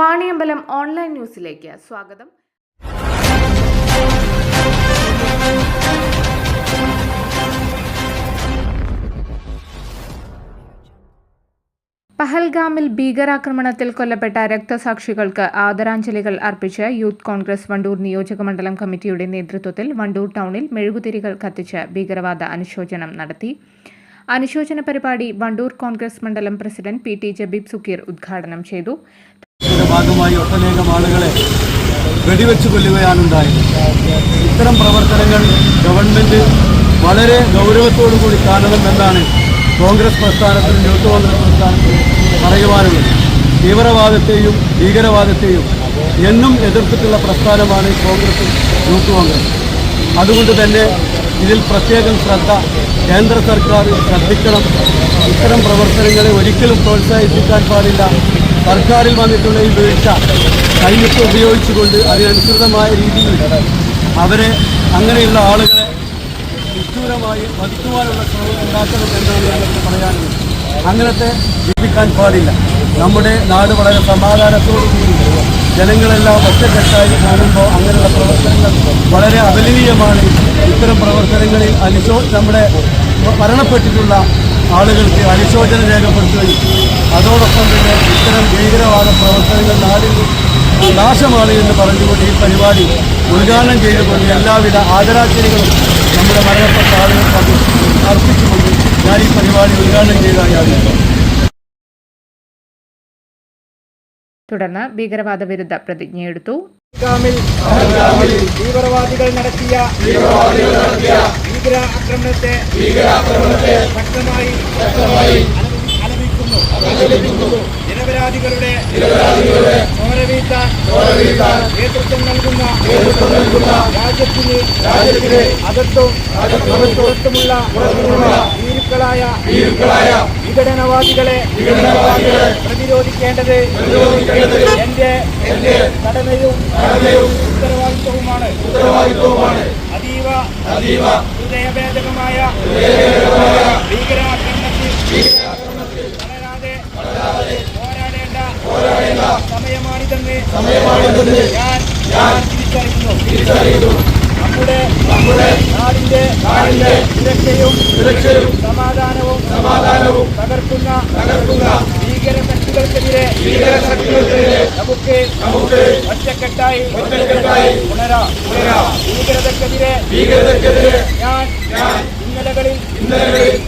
Vaniyambalam online ന്യൂസിലേക്ക് സ്വാഗതം. പഹൽഗാമിൽ ഭീകരാക്രമണത്തിൽ കൊല്ലപ്പെട്ട രക്തസാക്ഷികൾക്ക് ആദരാഞ്ജലികൾ അർപ്പിച്ച് യൂത്ത് കോൺഗ്രസ് വണ്ടൂർ നിയോജകമണ്ഡലം കമ്മിറ്റിയുടെ നേതൃത്വത്തിൽ വണ്ടൂർ ടൗണിൽ മെഴുകുതിരികൾ കത്തിച്ച് ഭീകരവാദ അനുശോചനം നടത്തി. അനുശോചന പരിപാടി വണ്ടൂർ കോൺഗ്രസ് മണ്ഡലം president P T Jabeeb Sukkeer ഉദ്ഘാടനം ചെയ്തു. ഭാഗമായി ഒട്ടനേകം ആളുകളെ വെടിവെച്ച് കൊല്ലുകയാണുണ്ടായത്. ഇത്തരം പ്രവർത്തനങ്ങൾ ഗവൺമെന്റ് വളരെ ഗൗരവത്തോടു കൂടി കാണണം എന്നാണ് കോൺഗ്രസ് പ്രസ്ഥാനത്തിനും യൂത്ത് കോൺഗ്രസ് പ്രസ്ഥാനത്തിനും പറയുവാനുള്ളത്. തീവ്രവാദത്തെയും ഭീകരവാദത്തെയും എന്നും എതിർത്തിട്ടുള്ള പ്രസ്ഥാനമാണ് കോൺഗ്രസും യൂത്ത് കോൺഗ്രസ്. അതുകൊണ്ട് തന്നെ ഇതിൽ പ്രത്യേകം ശ്രദ്ധ കേന്ദ്ര സർക്കാർ ശ്രദ്ധിക്കണം. ഇത്തരം പ്രവർത്തനങ്ങളെ ഒരിക്കലും പ്രോത്സാഹിപ്പിക്കാൻ പാടില്ല. സർക്കാരിൽ വന്നിട്ടുള്ള ഈ വീഴ്ച കൈവിട്ട് ഉപയോഗിച്ചുകൊണ്ട് അതിനനുസൃതമായ രീതിയിൽ അവരെ അങ്ങനെയുള്ള ആളുകളെ നിഷ്ഠൂരമായി വധിക്കുവാനുള്ള ശ്രമം ഉണ്ടാക്കണം എന്നാണ് ഞങ്ങൾക്ക് പറയാനുള്ളത്. അങ്ങനത്തെ ജീവിക്കാൻ പാടില്ല. നമ്മുടെ നാട് വളരെ സമാധാനത്തോടു കൂടി ജനങ്ങളെല്ലാം ഒറ്റക്കെട്ടായി കാണുമ്പോൾ അങ്ങനെയുള്ള പ്രവർത്തനങ്ങൾ വളരെ അപലനീയമാണ് ഇത്തരം പ്രവർത്തനങ്ങളിൽ അനുശോ നമ്മുടെ മരണപ്പെട്ടിട്ടുള്ള ആളുകൾക്ക് അനുശോചനം രേഖപ്പെടുത്തുകയും അതോടൊപ്പം തന്നെ ഇത്തരം ഭീകരവാദ പ്രവർത്തനങ്ങൾ നാടിൽ നാശമാണ് എന്ന് പറഞ്ഞുകൊണ്ട് ഈ പരിപാടി ഉദ്ഘാടനം ചെയ്തുകൊണ്ട് എല്ലാവിധ ആദരാഞ്ജലികളും നമ്മുടെ മരണപ്പെട്ട ആളുകൾക്ക് അർപ്പിച്ചുകൊണ്ട് ഞാൻ ഈ പരിപാടി ഉദ്ഘാടനം ചെയ്തതായി അറിയിക്കുന്നു തുടർന്ന് ഭീകരവാദ വിരുദ്ധ പ്രതിജ്ഞയെടുത്തു തീവ്രവാദികൾ നടത്തിയ ഭീകര ആക്രമണത്തെ ശക്തമായി അലപിക്കുന്നു നിരപരാധികളുടെ ചോരവീഴ്ത്താൻ നേതൃത്വം നൽകുന്ന രാജ്യത്തിന് അകത്തും പുറത്തുമുള്ള ഭീരുക്കളായ വിഘടനവാദികളെ വിഘടനവാദികളെ പ്രതിരോധിക്കേണ്ടത് എന്റെ കടമയും ഉത്തരവാദിത്വവുമാണ്. അതീവ ഹൃദയഭേദകമായ ഭീകരാക്രമണത്തിൽ തളരാതെ പോരാടേണ്ട സമയമാണിതെന്ന് ഞാൻ ഞാൻ തിരിച്ചറിയുന്നു. നമ്മുടെ നമ്മുടെ നാടിന്റെ നാടിന്റെ സുരക്ഷയും സുരക്ഷയും സമാധാനവും സമാധാനവും തകർക്കുന്ന തകർക്കുന്ന ശക്തികൾക്കെതിരെ ഭീകര ശക്തികൾക്കെതിരെ നമുക്ക് ഒറ്റക്കെട്ടായി ഉണരാ. ഭീകരതക്കെതിരെ ഭീകരതക്കെതിരെ ഞാൻ ഞാൻ ഇന്നലകളിൽ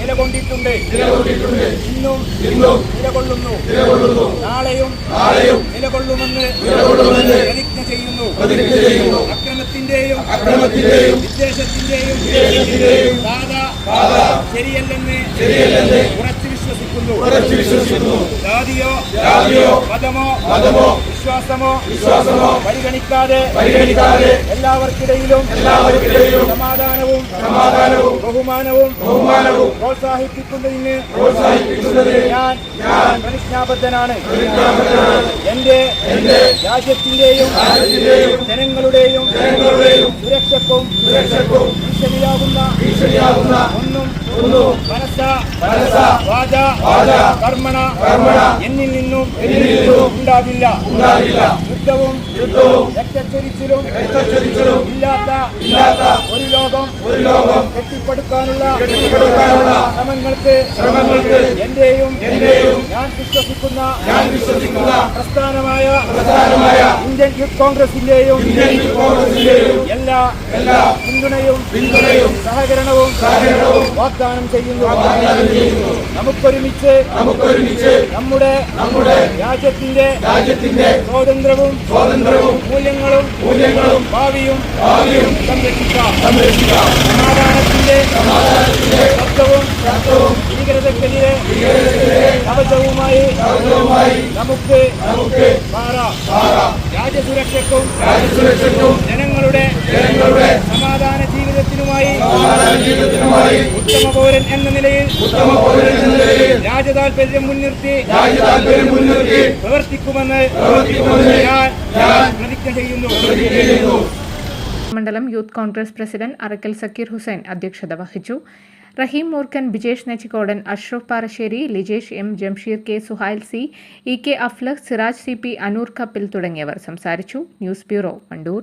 നിലകൊണ്ടിട്ടുണ്ട്. നിലകൊണ്ടിട്ടുണ്ട്. ഇന്നും ഇന്നും നിലകൊള്ളുന്നു. നിലകൊള്ളുന്നു. നാളെയും നാളെയും നിലകൊള്ളുമെന്ന് നിലകൊള്ളുമെന്ന് പ്രതിജ്ഞ ചെയ്യുന്നു. അക്രമത്തിന്റെയും അക്രമത്തിന്റെയും വിദ്വേഷത്തിന്റെയും ശരിയല്ലെന്ന് ശരിയല്ലെന്ന് ഉറച്ചു വിശ്വസിക്കുന്നു. ഉറച്ചു വിശ്വസിക്കുന്നു. ജാതിയോ ജാതിയോ മതമോ മതമോ വിശ്വാസമോ വിശ്വാസമോ പരിഗണിക്കാതെ പരിഗണിക്കാതെ എല്ലാവർക്കിടയിലും എല്ലാവർക്കിടയിലും സമാധാനവും സമാധാനവും ബഹുമാനവും ബഹുമാനവും പ്രോത്സാഹിപ്പിക്കുന്നതിന് പ്രോത്സാഹിപ്പിക്കുന്നതിന് ഞാൻ ഞാൻ പ്രതിജ്ഞാബദ്ധനാണ്. എന്റെ എന്റെ രാജ്യത്തിന്റെയും രാജ്യത്തിന്റെയും ജനങ്ങളുടെയും ജനങ്ങളുടെയും സുരക്ഷക്കും സുരക്ഷക്കും ഭീഷണിയാകുന്ന ഭീഷണിയാകുന്ന ഒന്നും ಮನಸ್ಸ ಮನಸ್ಸ ವಾದ ವಾದ ಕರ್ಮಣ ಕರ್ಮಣ ಎನ್ನಿನ್ನು ಉಂಡಾಗಿಲ್ಲ ಉಂಡಾಗಿಲ್ಲ യുദ്ധവും യുദ്ധവും രക്തച്ചൊരിച്ചിലും രക്തച്ചൊരിച്ചിലും ഇല്ലാത്ത ഇല്ലാത്ത ഒരു ലോകം ഒരു ലോകം കെട്ടിപ്പടുക്കാനുള്ള ശ്രമങ്ങൾക്ക് ശ്രമങ്ങൾക്ക് എന്റെയും എന്റെയും ഞാൻ വിശ്വസിക്കുന്ന ഞാൻ വിശ്വസിക്കുന്ന പ്രസ്ഥാനമായ പ്രസ്ഥാനമായ ഇന്ത്യൻ യൂത്ത് കോൺഗ്രസിന്റെയും ഇന്ത്യൻ യൂത്ത് കോൺഗ്രസിന്റെയും എല്ലാ എല്ലാ പിന്തുണയും പിന്തുണയും സഹകരണവും സഹകരണവും വാഗ്ദാനം ചെയ്യുന്നു. നമുക്കൊരുമിച്ച് നമുക്കൊരുമിച്ച് നമ്മുടെ നമ്മുടെ രാജ്യത്തിന്റെ രാജ്യത്തിന്റെ സ്വാതന്ത്ര്യവും സ്വാതന്ത്ര്യവും മൂല്യങ്ങളും മൂല്യങ്ങളും ഭാവിയും ഭാവിയും സംരക്ഷിക്കാം. സംരക്ഷിക്കാം. സമാധാനത്തിന്റെ സമാധാനത്തിന്റെ ശബ്ദവും ശബ്ദവും ഭീകരതക്കെതിരെ കവചവുമായി കവചവുമായി നമുക്ക് നമുക്ക് രാജ്യസുരക്ഷയ്ക്കും രാജ്യസുരക്ഷയ്ക്കും ജനങ്ങളുടെ ജനങ്ങളുടെ സമാധാന ജീവിതത്തിനുമായി ഉത്തമ പൗരൻ എന്ന നിലയിൽ രാജതാൽപര്യം മുൻനിർത്തി പ്രവർത്തിക്കുമെന്ന് ഞാൻ ഞാൻ പ്രതിജ്ഞ ചെയ്യുന്നു. മണ്ഡലം യൂത്ത് കോൺഗ്രസ് പ്രസിഡന്റ് അറക്കൽ സക്കീർ ഹുസൈൻ അധ്യക്ഷത വഹിച്ചു. Raheem Moorkkan Bijesh Nechikodan Ashraf Parassery Lijesh M Jamsheer K Suhail C E K Aflaq Siraj C P Anoor Kappil തുടങ്ങിയവർ സംസാരിച്ചു. News bureau Wandoor